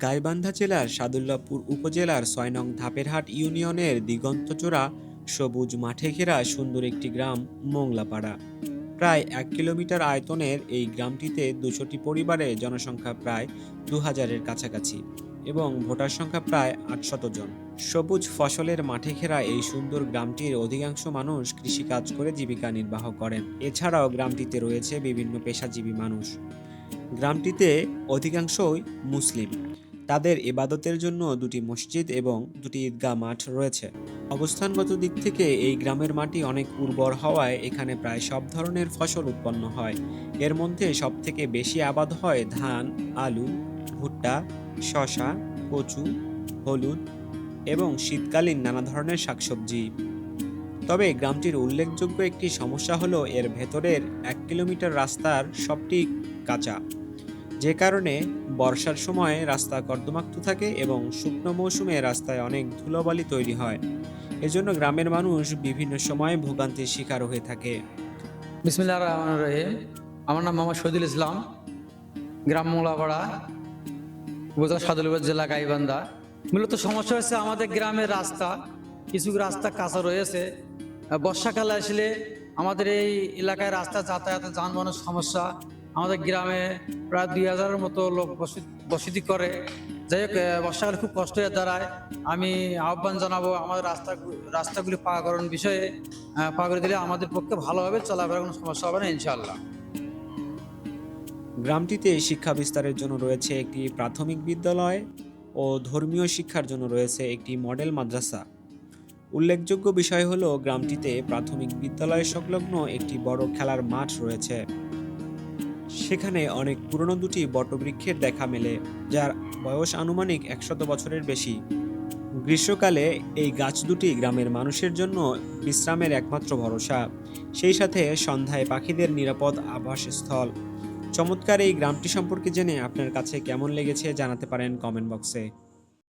গাইবান্ধা জেলার সাদুল্লাপুর উপজেলার ছয় নং ধাপেরহাট ইউনিয়নের দিগন্তচূড়া সবুজ মাঠে ঘেরা সুন্দর একটি গ্রাম, মোংলাপাড়া। প্রায় এক কিলোমিটার আয়তনের এই গ্রামটিতে দুশোটি পরিবারে জনসংখ্যা প্রায় দু হাজারের কাছাকাছি এবং ভোটার সংখ্যা প্রায় আটশত জন। সবুজ ফসলের মাঠে ঘেরা এই সুন্দর গ্রামটির অধিকাংশ মানুষ কৃষিকাজ করে জীবিকা নির্বাহ করেন। এছাড়াও গ্রামটিতে রয়েছে বিভিন্ন পেশাজীবী মানুষ। গ্রামটিতে অধিকাংশই মুসলিম। তাদের ইবাদতের জন্য দুটি মসজিদ এবং দুটি ঈদগাহ মাঠ রয়েছে। অবস্থানগত দিক থেকে এই গ্রামের মাটি অনেক উর্বর হওয়ায় এখানে প্রায় সব ধরনের ফসল উৎপন্ন হয়। এর মধ্যে সবথেকে বেশি আবাদ হয় ধান, আলু, ভুট্টা, শসা, কচু, হলুদ এবং শীতকালীন নানা ধরনের শাকসবজি। তবে গ্রামটির উল্লেখযোগ্য একটি সমস্যা হলো এর ভেতরের এক কিলোমিটার রাস্তার সবটি কাঁচা। যে কারণে বর্ষার সময় রাস্তা কর্দমাক্ত থাকে এবং শুকনো মৌসুমে রাস্তায় অনেক ধুলোবালি তৈরি হয়। এজন্য গ্রামের মানুষ বিভিন্ন সময় ভোগান্তির শিকার হয়ে থাকে। আমার নাম মোহাম্মদ শহীদুল ইসলাম। গ্রাম মোলাপাড়া, উপজেলা সাদুলবাদ জেলা গাইবান্ধা। মূলত সমস্যা হচ্ছে আমাদের গ্রামের রাস্তা। কিছু রাস্তা কাঁচা রয়েছে। বর্ষাকালে আসলে আমাদের এই এলাকায় রাস্তা যাতায়াতের যানবাহনের সমস্যা। আমাদের গ্রামে প্রায় দুই হাজারের মতো লোক বসতি- করে। যাই হোক বর্ষাকালে খুব কষ্ট হয়ে দাঁড়ায়। আমি আহ্বান জানাব আমাদের রাস্তা রাস্তাগুলি পাকাকরণ বিষয়ে। পা করে দিলে আমাদের পক্ষে ভালোভাবে হবে, চলাফেরার কোনো সমস্যা হবে না, ইনশাআল্লাহ। গ্রামটিতে শিক্ষা বিস্তারের জন্য রয়েছে একটি প্রাথমিক বিদ্যালয় ও ধর্মীয় শিক্ষার জন্য রয়েছে একটি মডেল মাদ্রাসা। উল্লেখযোগ্য বিষয় হলো, গ্রামটিতে প্রাথমিক বিদ্যালয় সংলগ্ন একটি বড় খেলার মাঠ রয়েছে। সেখানে অনেক পুরনো দুটি বটবৃক্ষের দেখা মেলে, যার বয়স আনুমানিক একশত বছরের বেশি। গ্রীষ্মকালে এই গাছ দুটি গ্রামের মানুষের জন্য বিশ্রামের একমাত্র ভরসা। সেই সাথে সন্ধ্যায় পাখিদের নিরাপদ আবাসস্থল। চমৎকার এই গ্রামটি সম্পর্কে জেনে আপনার কাছে কেমন লেগেছে জানাতে পারেন কমেন্ট বক্সে।